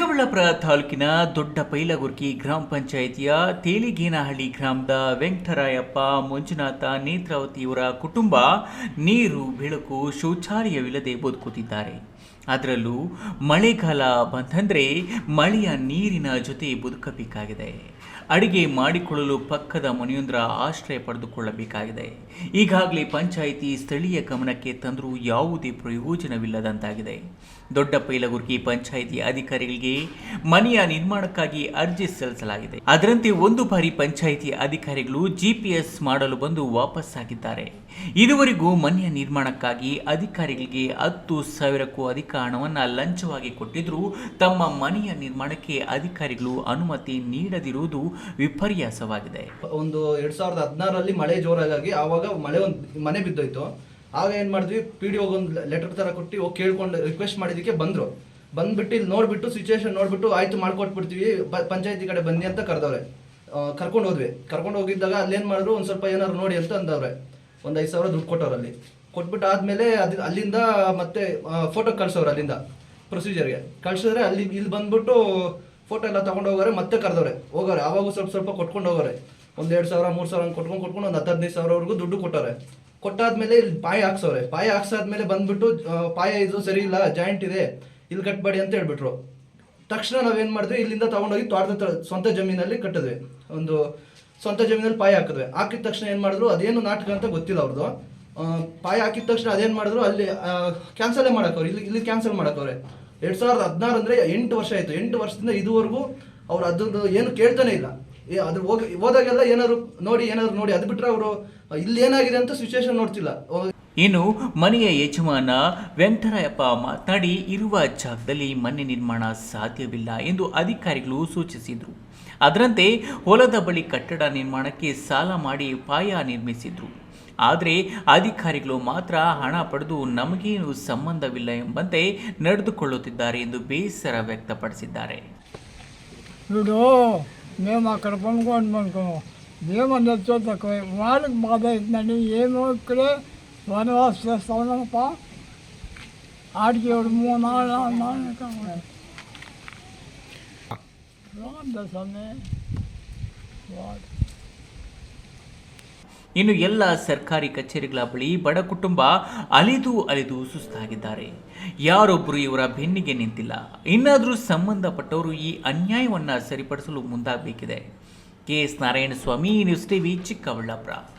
ಚಿಕ್ಕಬಳ್ಳಾಪುರ ತಾಲೂಕಿನ ದೊಡ್ಡ ಪೈಲಗುರ್ಕಿ ಗ್ರಾಮ ಪಂಚಾಯಿತಿಯ ತೇಲಿಗೇನಹಳ್ಳಿ ಗ್ರಾಮದ ವೆಂಕಟರಾಯಪ್ಪ ಮಂಜುನಾಥ ನೇತ್ರಾವತಿಯವರ ಕುಟುಂಬ ನೀರು, ಬೆಳಕು ಶೌಚಾಲಯವಿಲ್ಲದೆ ಬದುಕುತ್ತಿದ್ದಾರೆ. ಅದರಲ್ಲೂ ಮಳೆಗಾಲ ಬಂತಂದರೆ ಮಳೆಯ ನೀರಿನ ಜೊತೆ ಬದುಕಬೇಕಾಗಿದೆ. ಅಡಿಗೆ ಮಾಡಿಕೊಳ್ಳಲು ಪಕ್ಕದ ಮನೆಯೊಂದರ ಆಶ್ರಯ ಪಡೆದುಕೊಳ್ಳಬೇಕಾಗಿದೆ. ಈಗಾಗಲೇ ಪಂಚಾಯಿತಿ ಸ್ಥಳೀಯ ಗಮನಕ್ಕೆ ತಂದರೂ ಯಾವುದೇ ಪ್ರಯೋಜನವಿಲ್ಲದಂತಾಗಿದೆ. ದೊಡ್ಡ ಪೈಲಗುರ್ಕಿ ಪಂಚಾಯಿತಿ ಅಧಿಕಾರಿಗಳಿಗೆ ಮನೆಯ ನಿರ್ಮಾಣಕ್ಕಾಗಿ ಅರ್ಜಿ ಸಲ್ಲಿಸಲಾಗಿದೆ. ಅದರಂತೆ ಒಂದು ಬಾರಿ ಪಂಚಾಯಿತಿ ಅಧಿಕಾರಿಗಳು ಜಿಪಿಎಸ್ ಮಾಡಲು ಬಂದು ವಾಪಸ್ಸಾಗಿದ್ದಾರೆ. ಇದುವರೆಗೂ ಮನೆಯ ನಿರ್ಮಾಣಕ್ಕಾಗಿ ಅಧಿಕಾರಿಗಳಿಗೆ ಹತ್ತು ಸಾವಿರಕ್ಕೂ ಅಧಿಕ ಹಣವನ್ನು ಲಂಚವಾಗಿ ಕೊಟ್ಟಿದ್ರೂ ತಮ್ಮ ಮನೆಯ ನಿರ್ಮಾಣಕ್ಕೆ ಅಧಿಕಾರಿಗಳು ಅನುಮತಿ ನೀಡದಿರುವುದು ವಿಪರ್ಯಾಸವಾಗಿದೆ. ಒಂದು ಎರಡ್ ಸಾವಿರದ ಹದಿನಾರರಲ್ಲಿ ಮಳೆ ಜೋರಾಗಿ ಆವಾಗ ಮಳೆ ಒಂದು ಮನೆ ಬಿದ್ದೋಯ್ತು. ಆಗ ಏನು ಮಾಡಿದ್ವಿ ಪಿ ಡಿ ಒಂದು ಲೆಟರ್ ತರ ಕೊಟ್ಟು ಹೋಗಿ ಕೇಳ್ಕೊಂಡು ರಿಕ್ವೆಸ್ಟ್ ಮಾಡಿದಕ್ಕೆ ಬಂದ್ರು. ಬಂದ್ಬಿಟ್ಟು ಇಲ್ಲಿ ನೋಡ್ಬಿಟ್ಟು ಸಿಚುವೇಶನ್ ನೋಡ್ಬಿಟ್ಟು ಆಯ್ತು ಮಾಡ್ಕೊಟ್ಬಿಡ್ತೀವಿ ಪಂಚಾಯತಿ ಕಡೆ ಬನ್ನಿ ಅಂತ ಕರೆದವ್ರೆ. ಕರ್ಕೊಂಡು ಹೋದ್ವಿ. ಕರ್ಕೊಂಡು ಹೋಗಿದ್ದಾಗ ಅಲ್ಲೇನು ಮಾಡಿದ್ರು ಒಂದು ಸ್ವಲ್ಪ ಏನಾದ್ರು ನೋಡಿ ಅಂತ ಅಂದವ್ರೆ. ಒಂದು ಐದು ಸಾವಿರ ದುಡ್ಡು ಕೊಟ್ಟವ್ರು ಅಲ್ಲಿ ಕೊಟ್ಬಿಟ್ಟು ಆದ್ಮೇಲೆ ಅದ್, ಅಲ್ಲಿಂದ ಮತ್ತೆ ಫೋಟೋ ಕಳ್ಸೋರು ಅಲ್ಲಿಂದ ಪ್ರೊಸೀಜರ್ಗೆ ಕಳ್ಸಿದ್ರೆ ಅಲ್ಲಿ, ಇಲ್ಲಿ ಬಂದ್ಬಿಟ್ಟು ಫೋಟೋ ಎಲ್ಲ ತಗೊಂಡು ಹೋಗೋರೆ, ಮತ್ತೆ ಕರೆದವ್ರೆ. ಹೋಗೋರೆ. ಆವಾಗೂ ಸ್ವಲ್ಪ ಸ್ವಲ್ಪ ಕೊಟ್ಕೊಂಡು ಹೋಗೋರೆ. ಒಂದು ಎರಡು ಸಾವಿರ, ಮೂರು ಸಾವಿರ ಕೊಟ್ಕೊಂಡು ಕೊಟ್ಕೊಂಡು ಒಂದು ಹದಿನೈದು ಸಾವಿರವರೆಗೂ ದುಡ್ಡು ಕೊಟ್ಟವ್ರೆ. ಕೊಟ್ಟಾದ್ಮೇಲೆ ಇಲ್ಲಿ ಪಾಯ ಹಾಕ್ಸವ್ರೆ. ಪಾಯ ಹಾಕ್ಸಾದ್ಮೇಲೆ ಬಂದ್ಬಿಟ್ಟು ಪಾಯ ಇದು ಸರಿ ಇಲ್ಲ, ಜಾಯಿಂಟ್ ಇದೆ. ಇಲ್ಲಿ ಕಟ್ಬೇಡಿ ಅಂತ ಹೇಳ್ಬಿಟ್ರು. ತಕ್ಷಣ ನಾವೇನು ಮಾಡಿದ್ವಿ? ಇಲ್ಲಿಂದ ತಗೊಂಡೋಗಿ ತೋಟದ ಸ್ವಂತ ಜಮೀನಲ್ಲಿ ಕಟ್ಟಿದ್ವಿ. ಒಂದು ಸ್ವಂತ ಜಮೀನಲ್ಲಿ ಪಾಯ ಹಾಕಿದ್ವಿ. ಹಾಕಿದ ತಕ್ಷಣ ಏನು ಮಾಡಿದ್ರು? ಅದೇನು ನಾಟಕ ಅಂತ ಗೊತ್ತಿಲ್ಲ ಅವ್ರದ್ದು ಪಾಯ ಹಾಕಿದ ತಕ್ಷಣ ಅದೇನು ಮಾಡಿದ್ರು? ಅಲ್ಲಿ ಕ್ಯಾನ್ಸಲೇ ಮಾಡೋಕ್ಕವ್ರು ಇಲ್ಲಿ ಇಲ್ಲಿ ಕ್ಯಾನ್ಸಲ್ ಮಾಡೋಕ್ಕವ್ರೆ ಎರಡು ಸಾವಿರದ ಹದಿನಾರು ಅಂದ್ರೆ ಎಂಟು ವರ್ಷ ಆಯ್ತು. ಎಂಟು ವರ್ಷದಿಂದ ಇದುವರೆಗೂ ಅವ್ರು ಅದನ್ನು ಏನು ಕೇಳ್ತಾನೆ ಇಲ್ಲ. ಅದ್ರ ಹೋಗಿ, ಹೋದಾಗೆಲ್ಲ ಏನಾದ್ರು ನೋಡಿ ಏನಾದ್ರು ನೋಡಿ, ಅದು ಬಿಟ್ಟರೆ ಅವರು ಇಲ್ಲಿ ಏನಾಗಿದೆ ಅಂತ ಸಿಚುವೇಶನ್ ನೋಡ್ತಿಲ್ಲ. ಇನ್ನು ಮನೆಯ ಯಜಮಾನ ವೆಂಕಟರಾಯಪ್ಪ ಮಾತನಾಡಿ, ಇರುವ ಜಾಗದಲ್ಲಿ ಮನೆ ನಿರ್ಮಾಣ ಸಾಧ್ಯವಿಲ್ಲ ಎಂದು ಅಧಿಕಾರಿಗಳು ಸೂಚಿಸಿದರು. ಅದರಂತೆ ಹೊಲದ ಬಳಿ ಕಟ್ಟಡ ನಿರ್ಮಾಣಕ್ಕೆ ಸಾಲ ಮಾಡಿ ಪಾಯ ನಿರ್ಮಿಸಿದರು. ಆದರೆ ಅಧಿಕಾರಿಗಳು ಮಾತ್ರ ಹಣ ಪಡೆದು ನಮಗೇನು ಸಂಬಂಧವಿಲ್ಲ ಎಂಬಂತೆ ನಡೆದುಕೊಳ್ಳುತ್ತಿದ್ದಾರೆ ಎಂದು ಬೇಸರ ವ್ಯಕ್ತಪಡಿಸಿದ್ದಾರೆ. ఇప్పుడు మేము అక్కడ పనుకోండి పనుకోము మేము అందరితో తక్కువ వాళ్ళకి బాధ అవుతుందండి ఏమో ఇక్కడే వనవాస చేస్తా ఉన్నామప్ప ఆడికి ఎవడు మూడు నాలుగు నాలుగు నాలుగు రాందా స్వామి వాడు ಇನ್ನು ಎಲ್ಲ ಸರ್ಕಾರಿ ಕಚೇರಿಗಳ ಬಳಿ ಬಡ ಕುಟುಂಬ ಅಲಿದು ಅಲಿದು ಸುಸ್ತಾಗಿದ್ದಾರೆ. ಯಾರೊಬ್ಬರು ಇವರ ಬೆನ್ನಿಗೆ ನಿಂತಿಲ್ಲ. ಇನ್ನಾದರೂ ಸಂಬಂಧಪಟ್ಟವರು ಈ ಅನ್ಯಾಯವನ್ನು ಸರಿಪಡಿಸಲು ಮುಂದಾಗಬೇಕಿದೆ. K S Narayanaswamy, news TV, Chikkaballapur.